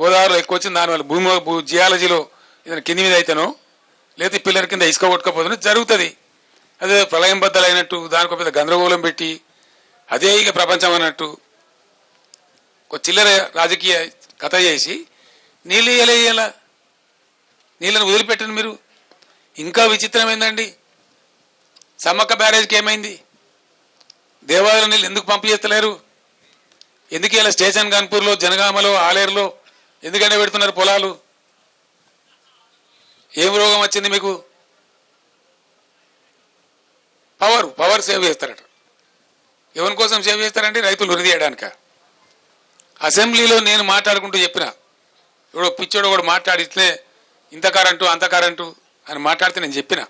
గోదావరిలో ఎక్కువ వచ్చింది దానివల్ల. భూమి భూ జియాలజీలో ఏదైనా కింది మీద అయితేనో లేకపోతే పిల్లల కింద ఇసుక కొట్టుకపోతే జరుగుతుంది. అదే ప్రళయం బద్దలైనట్టు దానికి ఒక పెద్ద గందరగోళం పెట్టి అదే ఇక ప్రపంచం అన్నట్టు ఒక చిల్లర రాజకీయ కథ చేసి నీళ్ళు ఇయ్యలే ఇయ్యాల? నీళ్ళని వదిలిపెట్టండి మీరు. ఇంకా విచిత్రం ఏందండి సమ్మక్క బ్యారేజ్కి ఏమైంది? దేవాలయం నీళ్ళు ఎందుకు పంపు చేస్తలేరు ఎందుకు ఇలా స్టేషన్ కాన్పూర్లో జనగామలో ఆలేరులో ఎందుకంటే పెడుతున్నారు పొలాలు? ఏం రోగం వచ్చింది మీకు? పవర్ పవర్ సేవ్ చేస్తారట. ఎవరి కోసం సేవ్ చేస్తారంటే రైతులు వృద్ధి అసెంబ్లీలో నేను మాట్లాడుకుంటూ చెప్పిన ఇప్పుడు పిచ్చోడు కూడా మాట్లాడి ఇట్లే ఇంత కరెంటు అంత కరెంటు అని మాట్లాడితే నేను చెప్పిన.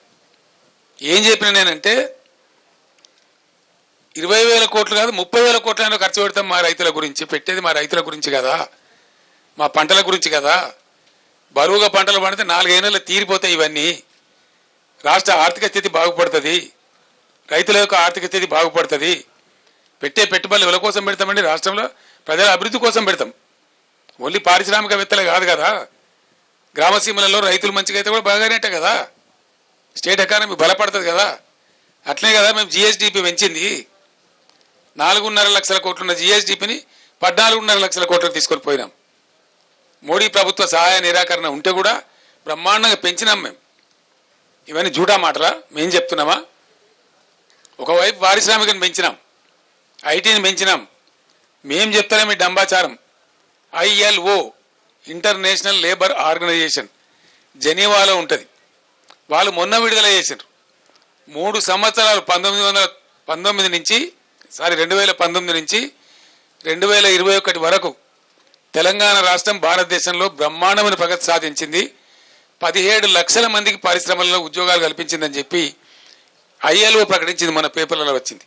ఏం చెప్పిన నేనంటే ఇరవై వేల కోట్లు కాదు ముప్పై వేల కోట్లైనా ఖర్చు పెడతాం మా రైతుల గురించి పెట్టేది మా రైతుల గురించి కదా. మా పంటల గురించి కదా. బరువుగా పంటలు పండితే నాలుగైదేళ్ళు తీరిపోతాయి ఇవన్నీ. రాష్ట్ర ఆర్థిక స్థితి బాగుపడుతుంది. రైతుల యొక్క ఆర్థిక స్థితి బాగుపడుతుంది. పెట్టే పెట్టుబడులు ఎవరి కోసం పెడతామండి? రాష్ట్రంలో ప్రజల అభివృద్ధి కోసం పెడతాం. ఓన్లీ పారిశ్రామికవేత్తలే కాదు కదా. గ్రామసీమలలో రైతులు మంచిగా అయితే కూడా బాగానేటే కదా. స్టేట్ ఎకానమీ బలపడుతుంది కదా. అట్లే కదా మేము జిఎస్డిపి పెంచింది. నాలుగున్నర లక్షల కోట్లున్న జిఎస్డిపిని పద్నాలుగున్నర లక్షల కోట్లకు తీసుకొని పోయినాం. మోడీ ప్రభుత్వ సహాయ నిరాకరణ ఉంటే కూడా బ్రహ్మాండంగా పెంచినాం మేము. ఇవన్నీ జూటా మాటలా? మేం చెప్తున్నామా? ఒకవైపు పారిశ్రామికను పెంచినాం. ఐటీని పెంచినాం. మేం చెప్తానే మీ డంబాచారం. ఐఎల్ఓ ఇంటర్నేషనల్ లేబర్ ఆర్గనైజేషన్ జెనీవాలో ఉంటుంది. వాళ్ళు మొన్న విడుదల చేశారు మూడు సంవత్సరాలు పంతొమ్మిది వందల పంతొమ్మిది నుంచి సారీ రెండు వేల పంతొమ్మిది నుంచి రెండు వేల ఇరవై ఒకటి వరకు తెలంగాణ రాష్ట్రం భారతదేశంలో బ్రహ్మాండమైన ప్రగతి సాధించింది. పదిహేడు లక్షల మందికి పరిశ్రమల్లో ఉద్యోగాలు కల్పించిందని చెప్పి ఐఎల్ఓ ప్రకటించింది మన పేపర్లలో వచ్చింది.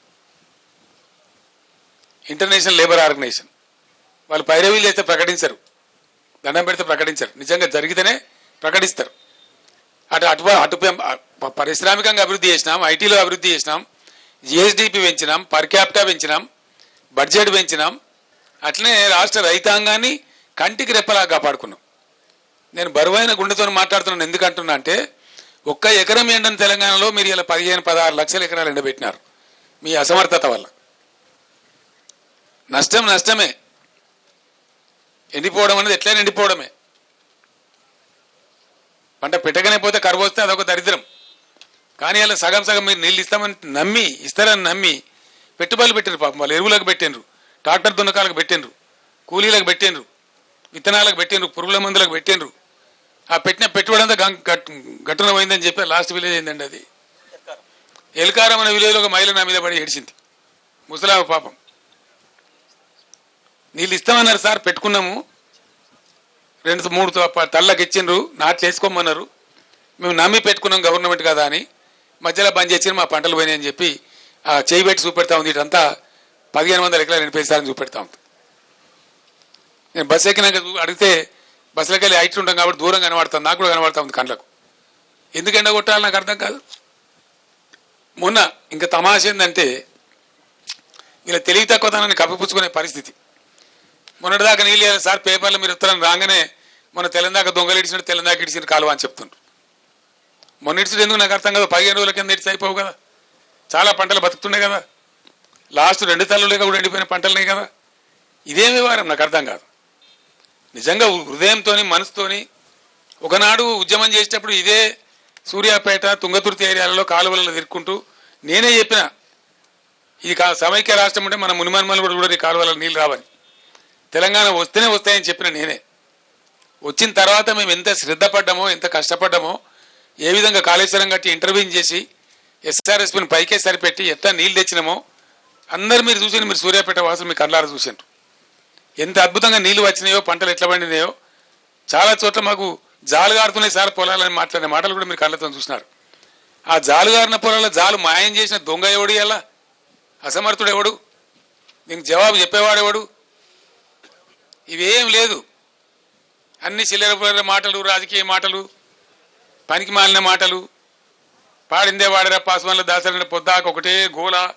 International labour organisation. వాళ్ళు పైరవీలు చేస్తే ప్రకటించరు. దండం పెడితే ప్రకటించరు. నిజంగా జరిగితేనే ప్రకటిస్తారు. అటు అటు అటు పారిశ్రామికంగా అభివృద్ధి చేసినాం ఐటీలో అభివృద్ధి చేసినాం జిఎస్డిపి పెంచినాం పర్ క్యాపిటా పెంచినాం బడ్జెట్ పెంచినాం అట్లనే రాష్ట్ర రైతాంగాన్ని కంటికి రెప్పలా కాపాడుకున్నాం. నేను బరువైన గుండెతో మాట్లాడుతున్నాను. ఎందుకంటున్నా అంటే ఒక్క ఎకరం ఎండని తెలంగాణలో మీరు ఇలా పదిహేను పదహారు లక్షల ఎకరాలు ఎండబెట్టినారు. మీ అసమర్థత వల్ల. నష్టం నష్టమే. ఎండిపోవడం అనేది ఎట్లయినా ఎండిపోవడమే. పంట పెట్టకనే పోతే కరువు వస్తే అదొక దరిద్రం. కానీ అలా సగం సగం మీరు నీళ్ళు ఇస్తామని నమ్మి ఇస్తారని నమ్మి పెట్టుబడులు పెట్టారు పాపం. వాళ్ళు ఎరువులకు పెట్టిండ్రు ట్రాక్టర్ దున్నకాలకు పెట్టిండ్రు కూలీలకు పెట్టిండ్రు విత్తనాలకు పెట్టిండ్రు పురుగుల మందులకు పెట్టిండ్రు. ఆ పెట్టిన పెట్టుబడి అంతా గం- గట్- గట్టున పోయిందని చెప్పి లాస్ట్ విలేజ్ అయిందండి అది? ఎల్కారం అనే విలేజ్లో ఒక మహిళ నా మీద పడి ఏడిచింది. ముసలామ పాపం. నీళ్ళు ఇస్తామన్నారు సార్ పెట్టుకున్నాము. రెండు మూడు తల్లకి ఇచ్చిండ్రు నాట్లు వేసుకోమన్నారు. మేము నమ్మి పెట్టుకున్నాం గవర్నమెంట్ కదా అని. మధ్యలో బంద్ చేసి మా పంటలు పోయినాయని చెప్పి ఆ చేయి పెట్టి చూపెడతా ఉంది ఇటంతా పదిహేను వందల ఎకరాలు ఎండిపోయిస్తారని చూపెడతా ఉంది నేను బస్సు ఎక్కినాక అడిగితే బస్సులోకి వెళ్ళి హైట్ ఉంటాం కాబట్టి దూరం కనబడుతుంది నాకు కూడా కనబడతా ఉంది కళ్ళకు ఎందుకు ఎండగొట్టాలి నాకు అర్థం కాదు. మొన్న ఇంకా తమాష ఏంటంటే ఇలా తెలివి తక్కువతనాన్ని కప్పిపుచ్చుకునే పరిస్థితి. మొన్నటిదాకా నీళ్ళు ఇవ్వాలి సార్ పేపర్లో మీరు ఉత్తరం రాగానే మొన్న తెలంగాణ దొంగలు ఇడిచినట్టు తెలంగాణ ఇడిచిన కాలువ అని చెప్తుండ్రు. మొన్న ఇడిచిడు ఎందుకు నాకు అర్థం కదా పదిహేను రోజుల కింద ఇడిచి అయిపోవు కదా. చాలా పంటలు బతుకుతున్నాయి కదా. లాస్ట్ రెండు తల్లులుగా కూడా ఎండిపోయిన పంటలనే కదా? ఇదే వ్యవహారం నాకు అర్థం కాదు. నిజంగా హృదయంతోని మనసుతోని ఒకనాడు ఉద్యమం చేసేటప్పుడు ఇదే సూర్యాపేట తుంగతుర్తి ఏరియాలలో కాలువలలో తిరుక్కుంటూ నేనే చెప్పిన ఇది కా సమైక్య రాష్ట్రం అంటే మన మునిమన్మలు కూడా కూడా కాలువలలో నీళ్ళు రావని. తెలంగాణ వస్తేనే వస్తాయని చెప్పిన నేనే. వచ్చిన తర్వాత మేము ఎంత శ్రద్ధ పడ్డామో ఎంత కష్టపడ్డామో ఏ విధంగా కాళేశ్వరం కట్టి ఇంటర్వ్యూ చేసి ఎస్ఆర్ఎస్పిని పైకే సరిపెట్టి ఎంత నీళ్ళు తెచ్చినామో అందరు మీరు చూసారు మీరు సూర్యాపేట వాసులు మీ కళ్ళారా చూసారు ఎంత అద్భుతంగా నీళ్ళు వచ్చినాయో పంటలు ఎట్లా పండినాయో. చాలా చోట్ల మాకు జాలుగారుతున్నాయి సార్ పొలాలని మాట్లాడే మాటలు కూడా మీరు కళ్ళతో చూసినారు. ఆ జాలుగారిన పొలాల జాలు మాయం చేసిన దొంగ ఎవడు ఎలా అసమర్థుడు ఎవడు? దీనికి జవాబు చెప్పేవాడు ఎవడు? ఇవేం లేదు. అన్ని చిల్లర మాటలు రాజకీయ మాటలు పనికి మాలిన మాటలు. పాడిందే వాడరా పాస్వాన్ల దాసరిన పొద్దాక ఒకటే గోల.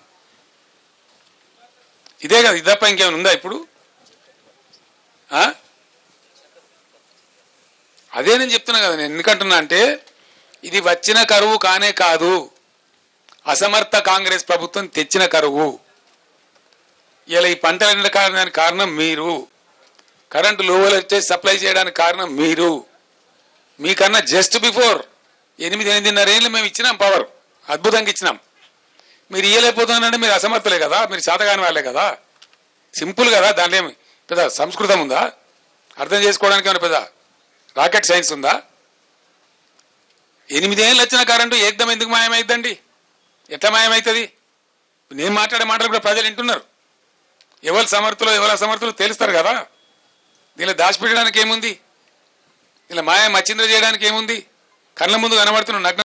ఇదే కదా ఇది తప్ప ఇంకేమైనా ఉందా ఇప్పుడు? అదే నేను చెప్తున్నా కదా నేను ఎందుకంటున్నా అంటే ఇది వచ్చిన కరువు కానే కాదు. అసమర్థ కాంగ్రెస్ ప్రభుత్వం తెచ్చిన కరువు. ఇలా ఈ పంటలు ఎండ కారణానికి కారణం మీరు. కరెంటు లోవలు వచ్చే సప్లై చేయడానికి కారణం మీరు. మీకన్నా జస్ట్ బిఫోర్ ఎనిమిది ఎనిమిదిన్నర ఏళ్ళు మేము ఇచ్చినాం పవర్. అద్భుతంగా ఇచ్చినాం. మీరు ఇయ్యలేకపోతున్నారంటే మీరు అసమర్థులే కదా మీరు చేతగాని వాళ్ళే కదా. సింపుల్ కదా దాంట్లో ఏమి పెద్ద సంస్కృతం ఉందా? అర్థం చేసుకోవడానికి ఏమైనా పెద్ద రాకెట్ సైన్స్ ఉందా? ఎనిమిదేళ్ళు వచ్చిన కరెంటు ఏకదం ఎందుకు మాయమైందండి ఎట్లా మాయమవుతుంది నేను మాట్లాడే మాటలు కూడా ప్రజలు వింటున్నారు. ఎవరు సమర్థులు ఎవరు అసమర్థులు తెలుస్తారు కదా. దీనిలో దాచిపెట్టడానికి ఏముంది? ఇలా మాయ మచ్చింద్ర చేయడానికి ఏముంది? కళ్ళ ముందు కనబడుతున్న నగ్న